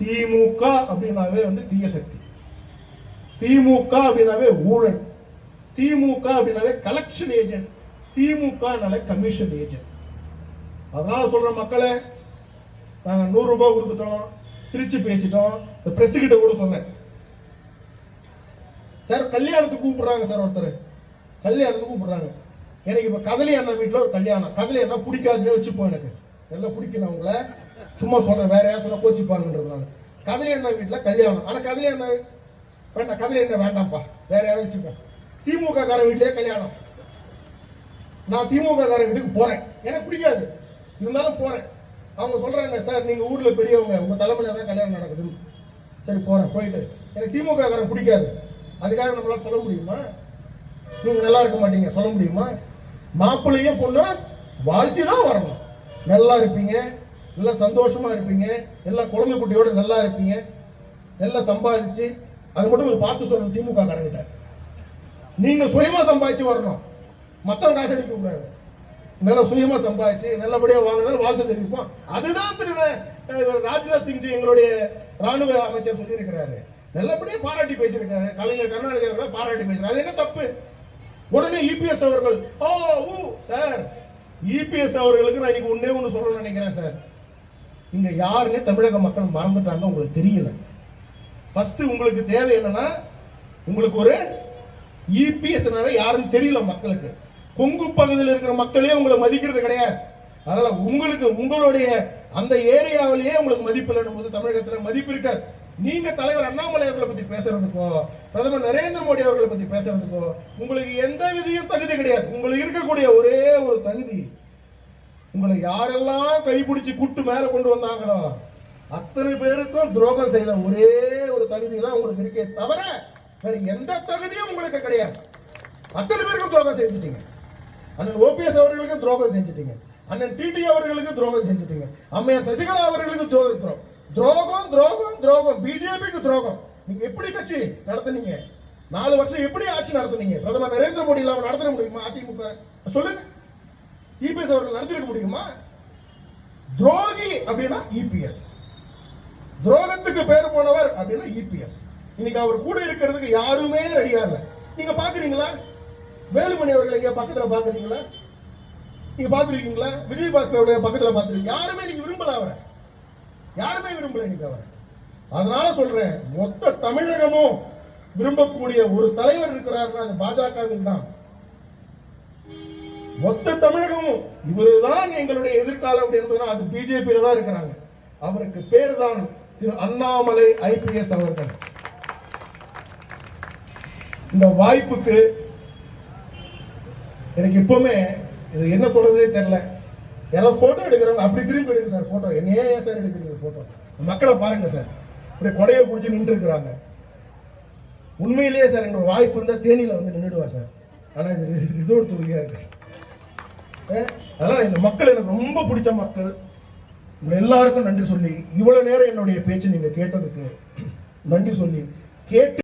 திமுக அப்படின்னாவே வந்து தீய சக்தி. திமுக அப்படின்னாவே ஊழல். திமுக அப்படின்னாவே collection agent DMK commission agent அதனால சொல்ற மக்களே நாங்க நூறு ரூபாய் கொடுத்துட்டோம் சிரிச்சு பேசிட்டோம். இந்த பிரஸ் கிட்ட கூட சொன்னேன். சார் கல்யாணத்துக்கு கூப்பிடுறாங்க சார் ஒருத்தர். கல்யாணத்துக்கு கூப்பிடுறாங்க. எனக்கு இப்ப கதலி அண்ணன் வீட்டுல ஒரு கல்யாணம். கதலி அண்ணன் பிடிக்காதுன்னே வச்சுப்போம் எனக்கு. நல்லா பிடிக்கணும் அவங்கள. சும்மா சொல்கிறேன் வேற யாரும் சொன்னா கோச்சிப்பாங்கன்றதுனால. கதலி அண்ணன் வீட்டில் கல்யாணம். ஆனால் கதலி அண்ணன் வேண்டாம் கதலி அண்ணன் வேண்டாம்ப்பா. வேற யாரும் வச்சுப்பேன் திமுக கார வீட்லயே கல்யாணம். நான் திமுக கார வீட்டுக்கு போகிறேன் எனக்கு பிடிக்காது. இருந்தாலும் போகிறேன் அவங்க சொல்கிறாங்க சார் நீங்கள் ஊரில் பெரியவங்க உங்கள் தலைமையில் தான் கல்யாணம் நடக்குது. சரி போகிறேன் போயிட்டு. எனக்கு திமுக காரன் பிடிக்காது. அதுக்காக நம்மளால் சொல்ல முடியுமா? நீங்கள் நல்லா இருக்க மாட்டீங்க சொல்ல முடியுமா? மாப்பிள்ளையும் பொண்ணு வாழ்த்தி தான் வரணும். நல்லா இருப்பீங்க. நல்லா சந்தோஷமா இருப்பீங்க. எல்லா குழந்தை குட்டியோட நல்லா இருப்பீங்க. நல்லா சம்பாதிச்சு அது மட்டும் ஒரு பார்த்து சொல்லணும் திமுக காரங்கிட்ட. நீங்க சுயமா சம்பாதிச்சு வரணும். மத்தவங்க காசு அடிக்க கூடாது. நல்லா சுயமா சம்பாதிச்சு நல்லபடியா வாங்கினாலும் வாழ்த்து தெரிவிப்போம். அதுதான் திரு ராஜ்நாத் சிங் எங்களுடைய ராணுவ அமைச்சர் சொல்லியிருக்கிறாரு. நல்லபடியா பாராட்டி பேசியிருக்காரு. கலைஞர் கருணாநிதி அவர்கள் பாராட்டி பேசுறாரு அது என்ன தப்பு? உடனே இபிஎஸ் அவர்கள் ஓ ஊ சார் இபிஎஸ் அவர்களுக்கு நான் இன்னைக்கு ஒன்னே ஒன்று சொல்லணும்னு நினைக்கிறேன் சார். இங்க யாருன்னே தமிழக மக்கள் மறந்துட்டாங்க உங்களுக்கு தெரியல. ஃபர்ஸ்ட் உங்களுக்கு தேவை என்னன்னா உங்களுக்கு ஒரு இபிஎஸ் யாருன்னு தெரியல மக்களுக்கு. கொங்கு பகுதியில் இருக்கிற மக்களே உங்களை மதிக்கிறது கிடையாது. அதனால உங்களுக்கு உங்களுடைய அந்த ஏரியாவிலேயே உங்களுக்கு மதிப்பு இல்லைன்னு போது தமிழகத்தில் மதிப்பு இருக்காது. நீங்க தலைவர் அண்ணாமலை அவர்களை பத்தி பேசுறதுக்கோ பிரதமர் நரேந்திர மோடி அவர்களை பத்தி பேசுறதுக்கோ உங்களுக்கு எந்த விதியும் தகுதி கிடையாது. உங்களுக்கு இருக்கக்கூடிய ஒரே ஒரு தகுதி உங்களை யாரெல்லாம் கைப்பிடிச்சு கூட்டு மேல கொண்டு வந்தாங்களோ அத்தனை பேருக்கும் துரோகம் செய்த ஒரே ஒரு தகுதி தான் உங்களுக்கு இருக்கே தவிர வேற எந்த தகுதியும் உங்களுக்கு கிடையாது. அத்தனை பேருக்கும் துரோகம் செஞ்சுட்டீங்க. அண்ணன் ஓபிஎஸ் அவர்களுக்கு துரோகம் செஞ்சுட்டீங்க. அண்ணன் டிடி அவர்களுக்கு துரோகம் செஞ்சுட்டீங்க. அம்மையார் சசிகலா அவர்களுக்கு துரோகம். துரோகம் துரோகம் துரோகம். பிஜேபிக்கு துரோகம். நீங்க எப்படி கட்சி நடத்துனீங்க? நாலு வருஷம் எப்படி ஆட்சி நடத்துனீங்க? பிரதமர் நரேந்திர மோடி இல்லாம நடத்த முடியுமா? அதிமுக? சொல்லுங்க. இபிஎஸ் அவர்கள் நடத்திருக்க முடியுமா? துரோகி அப்படின்னா இபிஎஸ் துரோகத்துக்கு பேர் போனவர் அப்படின்னா இபிஎஸ் இன்னைக்கு அவர் கூட இருக்கிறதுக்கு யாருமே ரெடியா இல்லை நீங்க பாக்குறீங்களா? வேலுமணி அவர்கள் எங்க பக்கத்துல பாக்குறீங்களா? நீங்க பாத்துருக்கீங்களா? விஜய் பாஸ்கரோட பக்கத்துல பாத்துருக்கீங்க? யாருமே நீங்க விரும்பல அவரை. யாருமே விரும்பல இன்னைக்கு அவரை. அதனால சொல்றேன் மொத்த தமிழகமும் விரும்பக்கூடிய ஒரு தலைவர் இருக்கிறாருன்னா அது பாஜகவின் தான் மொத்த தமிழகமும் இவருதான் எங்களுடைய எதிர்காலம் அப்படின்றதுனா அது பிஜேபியில தான் இருக்கிறாங்க. அவருக்கு பேர் தான் திரு அண்ணாமலை ஐபிஎஸ் அவர்கள். இந்த வாய்ப்புக்கு எனக்கு எப்பவுமே இது என்ன சொல்றதே தெரியல. யாராவது போட்டோ எடுக்கிறவங்க அப்படி திரும்பி எடுங்க சார் போட்டோ என்னையே ஏன் சார் எடுக்கிறீங்க போட்டோ மக்களை பாருங்க சார். இப்படி கொடையை பிடிச்சி நின்று இருக்கிறாங்க. உண்மையிலேயே சார் எங்களோட வாய்ப்பு இருந்தால் தேனியில் வந்து நின்றுடுவார் சார். ஆனால் இது ரிசோர்ட் தொகுதியாக இருக்குது சார். அதனால் இந்த மக்கள் எனக்கு ரொம்ப பிடிச்ச மக்கள். உங்கள் எல்லாருக்கும் நன்றி சொல்லி இவ்வளவு நேரம் என்னுடைய பேச்சு நீங்க கேட்டதுக்கு நன்றி சொல்லி கேட்டு